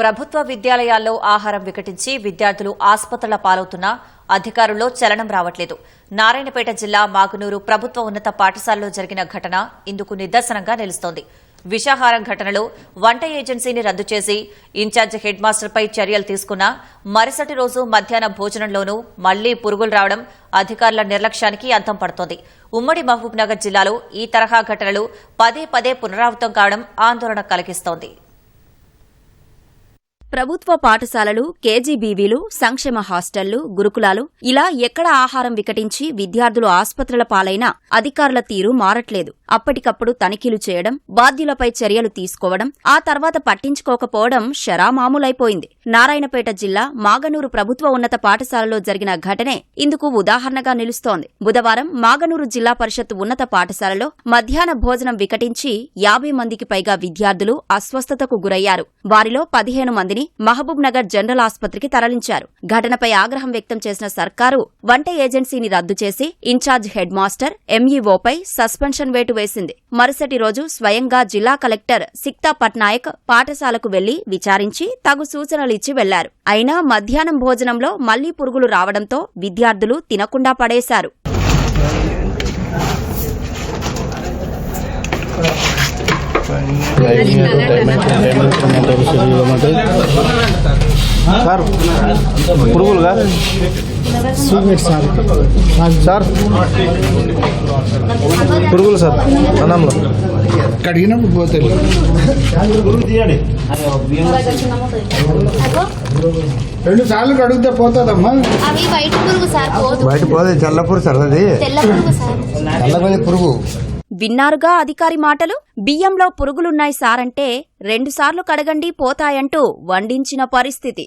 ప్రభుత్వ విద్యాలయాల్లో ఆహారం వికటించి విద్యార్థులు ఆసుపత్రుల పాలవుతున్నా అధికారుల్లో చలనం రావట్లేదు. నారాయణపేట జిల్లా మాగునూరు ప్రభుత్వ ఉన్నత పాఠశాలలో జరిగిన ఘటన ఇందుకు నిదర్శనంగా నిలుస్తోంది. విషాహారం ఘటనలో వంట ఏజెన్సీని రద్దు చేసి ఇన్ఛార్జ్ హెడ్ మాస్టర్పై చర్యలు తీసుకున్నా మరుసటి రోజు మధ్యాహ్న భోజనంలోనూ మళ్ళీ పురుగులు రావడం అధికారుల నిర్లక్ష్యానికి అంతం పడుతోంది. ఉమ్మడి మహబూబ్నగర్ జిల్లాలో ఈ తరహా ఘటనలు పదే పదే పునరావృతం కావడం ఆందోళన కలిగిస్తోంది. ప్రభుత్వ పాఠశాలలు కేజీబీవీలు సంక్షేమ హాస్టళ్ళు గురుకులాలు ఇలా ఎక్కడ ఆహారం వికటించి విద్యార్థులు ఆస్పత్రుల పాలైనా అధికారుల తీరు మారట్లేదు. అప్పటికప్పుడు తనిఖీలు చేయడం బాధ్యులపై చర్యలు తీసుకోవడం ఆ తర్వాత పట్టించుకోకపోవడం షరామామూలైపోయింది. నారాయణపేట జిల్లా మాగనూరు ప్రభుత్వ ఉన్నత పాఠశాలలో జరిగిన ఘటనే ఇందుకు ఉదాహరణగా నిలుస్తోంది. బుధవారం మాగనూరు జిల్లా పరిషత్ ఉన్నత పాఠశాలలో మధ్యాహ్న భోజనం వికటించి యాభై మందికి పైగా విద్యార్థులు అస్వస్థతకు గురయ్యారు. వారిలో పదిహేను మందిని మహబూబ్ నగర్ జనరల్ ఆసుపత్రికి తరలించారు. ఘటనపై ఆగ్రహం వ్యక్తం చేసిన సర్కారు వంట ఏజెన్సీని రద్దు చేసి ఇన్ఛార్జ్ హెడ్ మాస్టర్ ఎంఈఓపై సస్పెన్షన్ వేటు వేసింది మరుసటి రోజు స్వయంగా జిల్లా కలెక్టర్ సిక్తా పట్నాయక్ పాఠశాలకు వెళ్ళి విచారించి తగు సూచనలిచ్చి వెళ్ళారు అయినా మధ్యాహ్నం భోజనంలో మళ్ళీ పురుగులు రావడంతో విద్యార్థులు తినకుండా పడేశారు సార్ పురుగులుగా? సూపర్ సార్ సార్ పురుగులు సార్ అన్నంలో. కడిగినప్పుడు పోతాయి రెండు సార్లు కడిగితే పోతుందమ్మా. అవి వైట్ పురుగు సార్ పోదు. బయట పోతే చల్లపూరు సార్ అది. తెల్ల పురుగు సార్. చల్లగొని పురుగు. విన్నారుగా అధికారి మాటలు? బియ్యంలో పురుగులున్నాయి సారంటే రెండుసార్లు కడగండి పోతాయంటూ వండించిన పరిస్థితి.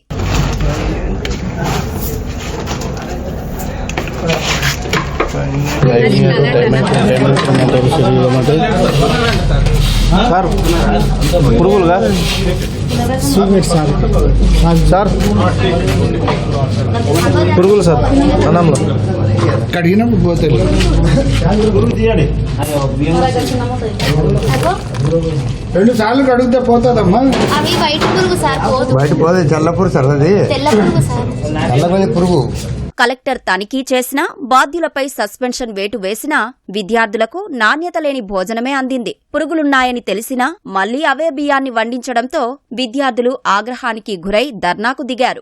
సార్ పురుగులుగా? సార్ సార్ పురుగులు సార్ అన్నంలో. కడిగినప్పుడు పోతాయి రెండు సార్లు కడిగితే పోతుందమ్మా. అవి వైట్ పురుగు సార్ పోదు. బయట పోతే చల్లపూరు సార్ అది. పురుగు కలెక్టర్ తనిఖీ చేసినా బాధ్యులపై సస్పెన్షన్ వేటు వేసినా విద్యార్థులకు నాణ్యత లేని భోజనమే అందింది. పురుగులున్నాయని తెలిసినా మళ్ళీ అవే బియ్యాన్ని వండించడంతో విద్యార్థులు ఆగ్రహానికి గురై ధర్నాకు దిగారు.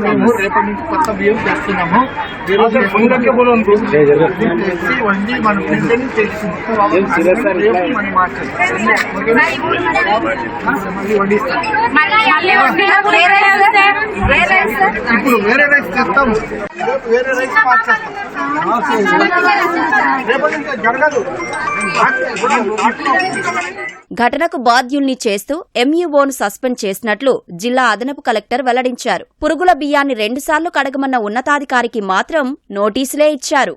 మేము రేపటి నుంచి కొత్త బియ్యం చేస్తున్నాము ఈ రోజు ముందుకే బోలం చేసి వండి మన పిల్లల్ని చేసి రేపు మనం మార్చేస్తాం ఇప్పుడు వేరే రైస్ తెస్తాము వేరే రైస్ మార్చేస్తాం ఘటనకు బాధ్యుల్ని చేస్తూ ఎంఈఓను సస్పెండ్ చేసినట్లు జిల్లా అదనపు కలెక్టర్ వెల్లడించారు పురుగుల బియ్యాన్ని రెండుసార్లు కడగమన్న ఉన్నతాధికారికి మాత్రం నోటీసులే ఇచ్చారు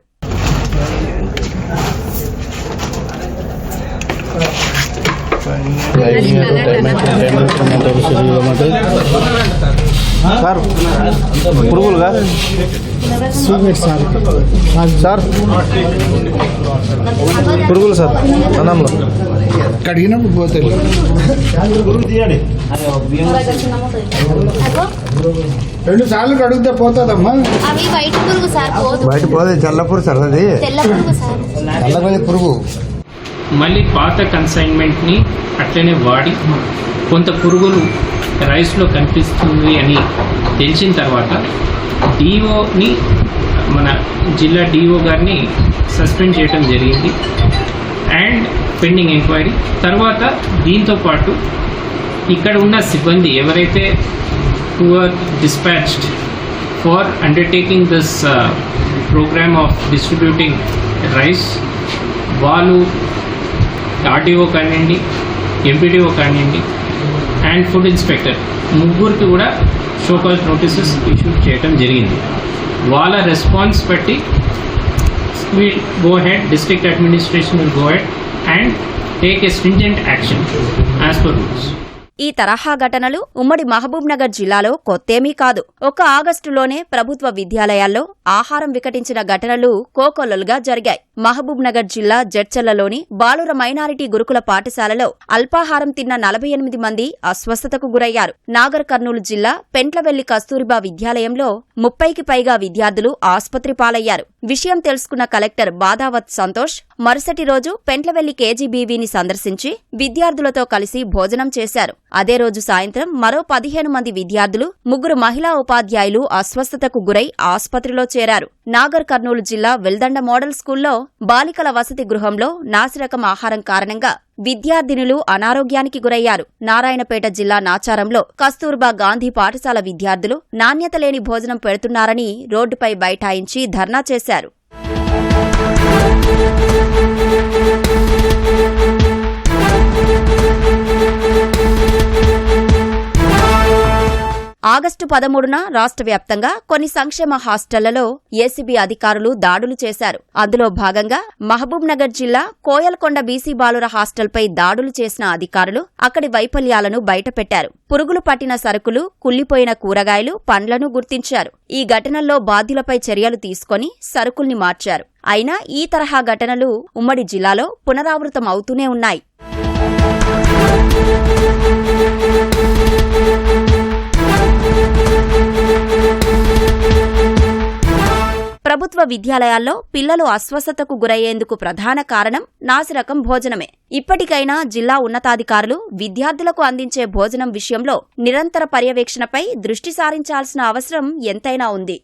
సార్ పురుగులుగా సూపర్ సార్ సార్ పురుగులు సార్ అన్నంలో. కడిగినప్పుడు పోతాయి రెండు సార్లు కడిగితే పోతుందమ్మా. అవి వైట్ పురుగు సార్ పోదు. బయట పోతే చల్లపూరు సార్ అది. తెల్ల పురుగు సార్. చల్లగొని పురుగు. మళ్ళీ పాత కన్సైన్మెంట్ని అట్లనే వాడి కొంత పురుగులు రైస్లో కనిపిస్తుంది అని తెలిసిన తర్వాత డిఓని మన జిల్లా డిఓ గారిని సస్పెండ్ చేయడం జరిగింది. And pending enquiry. తర్వాత దీంతో పాటు ఇక్కడ ఉన్న సిబ్బంది ఎవరైతే who are dispatched for undertaking this programme of distributing rice వాళ్ళు ఆర్టీఓ కానివ్వండి ఎంపీడీఓ కానివ్వండి అండ్ ఫుడ్ ఇన్స్పెక్టర్ ముగ్గురికి కూడా షోకాజ్ నోటీసెస్ ఇష్యూ చేయడం జరిగింది. వాళ్ళ రెస్పాన్స్ బట్టి will go head district administration will go head and take a stringent action as per rules ఈ తరహా ఘటనలు ఉమ్మడి మహబూబ్నగర్ జిల్లాలో కొత్తేమీ కాదు. ఒక ఆగస్టులోనే ప్రభుత్వ విద్యాలయాల్లో ఆహారం వికటించిన ఘటనలు కోకొల్లలుగా జరిగాయి. మహబూబ్నగర్ జిల్లా జడ్చర్లలోని బాలుర మైనారిటీ గురుకుల పాఠశాలలో అల్పాహారం తిన్న నలభై ఎనిమిది మంది అస్వస్థతకు గురయ్యారు. నాగర్ కర్నూలు జిల్లా పెంట్లవెల్లి కస్తూరిబా విద్యాలయంలో ముప్పైకి పైగా విద్యార్థులు ఆస్పత్రి పాలయ్యారు. విషయం తెలుసుకున్న కలెక్టర్ బాదావత్ సంతోష్ మరుసటి రోజు పెంట్లవెల్లి కేజీబీవీని సందర్శించి విద్యార్థులతో కలిసి భోజనం చేశారు. అదే రోజు సాయంత్రం మరో పదిహేను మంది విద్యార్థులు ముగ్గురు మహిళా ఉపాధ్యాయులు అస్వస్థతకు గురై ఆస్పత్రిలో చేరారు. నాగర్ కర్నూలు జిల్లా వెల్దండ మోడల్ స్కూల్లో బాలికల వసతి గృహంలో నాసిరకం ఆహారం కారణంగా విద్యార్థినులు అనారోగ్యానికి గురయ్యారు. నారాయణపేట జిల్లా నాచారంలో కస్తూర్బా గాంధీ పాఠశాల విద్యార్థులు నాణ్యత లేని భోజనం పెడుతున్నారని రోడ్డుపై బైఠాయించి ధర్నా చేశారు. ఆగస్టు పదమూడున రాష్ట్ర వ్యాప్తంగా కొన్ని సంక్షేమ హాస్టళ్ళలో ఏసీబీ అధికారులు దాడులు చేశారు. అందులో భాగంగా మహబూబ్ నగర్ జిల్లా కోయల్కొండ బీసీ బాలుర హాస్టల్పై దాడులు చేసిన అధికారులు అక్కడి వైఫల్యాలను బయటపెట్టారు. పురుగులు పట్టిన సరుకులు కుళ్ళిపోయిన కూరగాయలు పండ్లను గుర్తించారు. ఈ ఘటనల్లో బాధ్యులపై చర్యలు తీసుకొని సరుకుల్ని మార్చారు. అయినా ఈ తరహా ఘటనలు ఉమ్మడి జిల్లాలో పునరావృతం అవుతూనే ఉన్నాయి. ప్రభుత్వ విద్యాలయాల్లో పిల్లలు అస్వస్థతకు గురయ్యేందుకు ప్రధాన కారణం నాసిరకం భోజనమే. ఇప్పటికైనా జిల్లా ఉన్నతాధికారులు విద్యార్థులకు అందించే భోజనం విషయంలో నిరంతర పర్యవేక్షణపై దృష్టి సారించాల్సిన అవసరం ఎంతైనా ఉంది.